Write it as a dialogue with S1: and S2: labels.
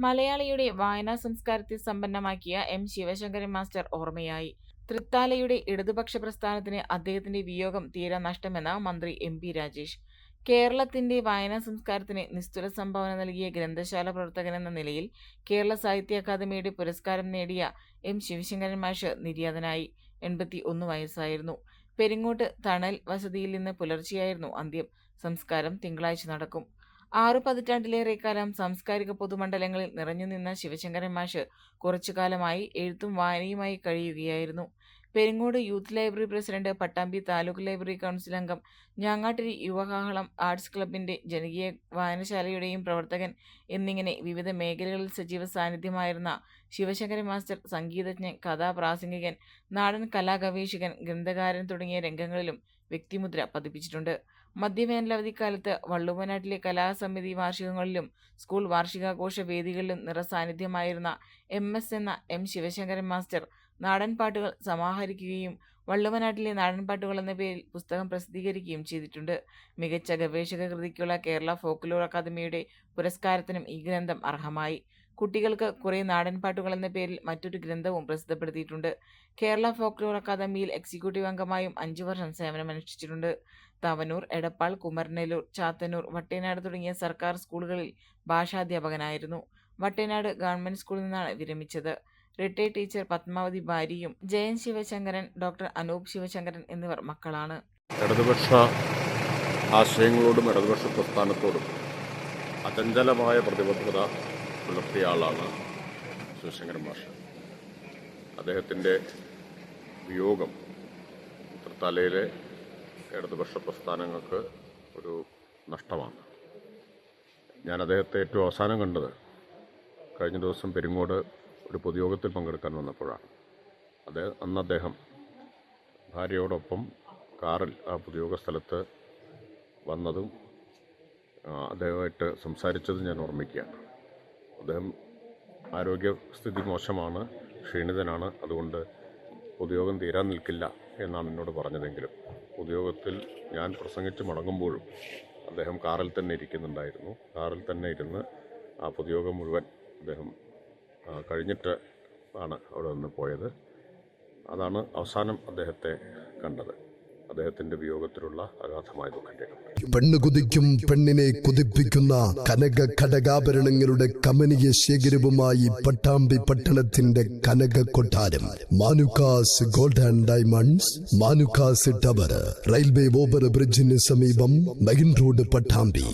S1: മലയാളിയുടെ വായനാ സംസ്കാരത്തെ സമ്പന്നമാക്കിയ എം. ശിവശങ്കരൻ മാസ്റ്റർ ഓർമ്മയായി. തൃത്താലയുടെ ഇടതുപക്ഷ പ്രസ്ഥാനത്തിന് അദ്ദേഹത്തിന്റെ വിയോഗം തീരെ നഷ്ടമെന്ന് മന്ത്രി എം. പി. രാജേഷ്. കേരളത്തിന്റെ വായനാ സംസ്കാരത്തിന് നിസ്തുല സംഭാവന നൽകിയ ഗ്രന്ഥശാല പ്രവർത്തകനെന്ന നിലയിൽ കേരള സാഹിത്യ അക്കാദമിയുടെ പുരസ്കാരം നേടിയ എം. ശിവശങ്കരൻ മാഷ് നിര്യാതനായി. എൺപത്തി ഒന്ന് വയസ്സായിരുന്നു. പെരിങ്ങോട്ട് തണൽ വസതിയിൽ നിന്ന് പുലർച്ചെയായിരുന്നു അന്ത്യം. സംസ്കാരം തിങ്കളാഴ്ച നടക്കും. ആറു പതിറ്റാണ്ടിലേറെ കാലം സാംസ്കാരിക പൊതുമണ്ഡലങ്ങളിൽ നിറഞ്ഞുനിന്ന ശിവശങ്കരൻ മാഷ് കുറച്ചുകാലമായി എഴുത്തും വായനയുമായി കഴിയുകയായിരുന്നു. Peringode youth library president Pattambi taluk library council അംഗം ഞാങ്ങാട്ടിരി യുവകാഹളം ആർട്സ് ക്ലബിന്റെ ജനകീയ വായനശാലയുടെയും പ്രവർത്തകൻ എന്നിങ്ങനെ വിവിധ മേഖലകളിൽ സജീവ സാന്നിധ്യമായിരുന്ന ശിവശങ്കരൻ മാസ്റ്റർ സംഗീതജ്ഞൻ കഥാപ്രാസംഗികൻ നാടൻ കലാഗവേഷകൻ ഗ്രന്ഥകാരൻ തുടങ്ങിയ രംഗങ്ങളിലും വ്യക്തിമുദ്ര പതിപ്പിച്ചിട്ടുണ്ട്. മധ്യവേനലവധിക്കാലത്ത് വള്ളുവനാട്ടിലെ കലാസമിതി വാർഷികങ്ങളിലും സ്കൂൾ വാർഷികാഘോഷ വേദികളിലും നിറസാന്നിധ്യമായിരുന്ന എം എസ് എന്ന എം ശിവശങ്കരൻ മാസ്റ്റർ നാടൻപാട്ടുകൾ സമാഹരിക്കുകയും വള്ളുവനാട്ടിലെ നാടൻപാട്ടുകൾ എന്ന പേരിൽ പുസ്തകം പ്രസിദ്ധീകരിക്കുകയും ചെയ്തിട്ടുണ്ട്. മികച്ച ഗവേഷക കൃതിക്കുള്ള കേരള ഫോക്ലോർ അക്കാദമിയുടെ പുരസ്കാരത്തിനും ഈ ഗ്രന്ഥം അർഹമായി. കുട്ടികൾക്ക് കുറേ നാടൻ പാട്ടുകൾ എന്ന പേരിൽ മറ്റൊരു ഗ്രന്ഥവും പ്രസിദ്ധപ്പെടുത്തിയിട്ടുണ്ട്. കേരള ഫോക്ലോർ അക്കാദമിയിൽ എക്സിക്യൂട്ടീവ് അംഗമായും അഞ്ചു വർഷം സേവനമനുഷ്ഠിച്ചിട്ടുണ്ട്. തവനൂർ എടപ്പാൾ കുമരനെല്ലൂർ ചാത്തന്നൂർ വട്ടേനാട് തുടങ്ങിയ സർക്കാർ സ്കൂളുകളിൽ ഭാഷാധ്യാപകനായിരുന്നു. വട്ടേനാട് ഗവൺമെന്റ് സ്കൂളിൽ നിന്നാണ് വിരമിച്ചത്. റിട്ടയർഡ് ടീച്ചർ പത്മാവതി ഭാര്യയും ജയൻ ശിവശങ്കരൻ ഡോക്ടർ അനൂപ് ശിവശങ്കരൻ എന്നിവർ മക്കളാണ്.
S2: ഇടതുപക്ഷ ആശയങ്ങളോടും ഇടതുപക്ഷ പ്രസ്ഥാനത്തോടും അചഞ്ചലമായ പ്രതിബദ്ധത പുലർത്തിയ ആളാണ് ശിവശങ്കരൻ മാഷ്. അദ്ദേഹത്തിന്റെ വിയോഗം തലയിലെ ഇടതുപക്ഷ പ്രസ്ഥാനങ്ങൾക്ക് ഒരു നഷ്ടമാണ്. ഞാൻ അദ്ദേഹത്തെ ഏറ്റവും അവസാനം കണ്ടത് കഴിഞ്ഞ ദിവസം പെരിങ്ങോട് ഒരു പൊതുയോഗത്തിൽ പങ്കെടുക്കാൻ വന്നപ്പോഴാണ്. അദ്ദേഹം അന്ന് അദ്ദേഹം ഭാര്യയോടൊപ്പം കാറിൽ ആ പൊതുയോഗ സ്ഥലത്ത് വന്നതും അദ്ദേഹമായിട്ട് സംസാരിച്ചതും ഞാൻ ഓർമ്മിക്കുകയാണ്. അദ്ദേഹം ആരോഗ്യസ്ഥിതി മോശമാണ് ക്ഷീണിതനാണ് അതുകൊണ്ട് ഉദ്യോഗം തീരാൻ നിൽക്കില്ല എന്നാണ് എന്നോട് പറഞ്ഞതെങ്കിലും ഉദ്യോഗത്തിൽ ഞാൻ പ്രസംഗിച്ച് മടങ്ങുമ്പോഴും അദ്ദേഹം കാറിൽ തന്നെ ഇരിക്കുന്നുണ്ടായിരുന്നു. കാറിൽ തന്നെ ഇരുന്ന് ആ പൊതുയോഗം മുഴുവൻ അദ്ദേഹം കഴിഞ്ഞിട്ട് ആണ് അവിടെ നിന്ന് പോയത്. അതാണ് അവസാനം അദ്ദേഹത്തെ കണ്ടത്. അദ്ദേഹത്തിന്റെ വിയോഗത്തിലുള്ള അഗാധമായ ദുഃഖം രേഖപ്പെടുത്തി
S3: പെണ്ണ് കുതിക്കും പെണ്ണിനെ കുതിപ്പിക്കുന്ന കനക ഘടകാഭരണങ്ങളുടെ കമനീയ ശേഖരവുമായി പട്ടാമ്പി പട്ടണത്തിന്റെ കനക കൊട്ടാരം. Manukkas gold and diamonds Manukkas tower railway over ബ്രിഡ്ജിന് സമീപം മെയിൻ റോഡ് പട്ടാമ്പി.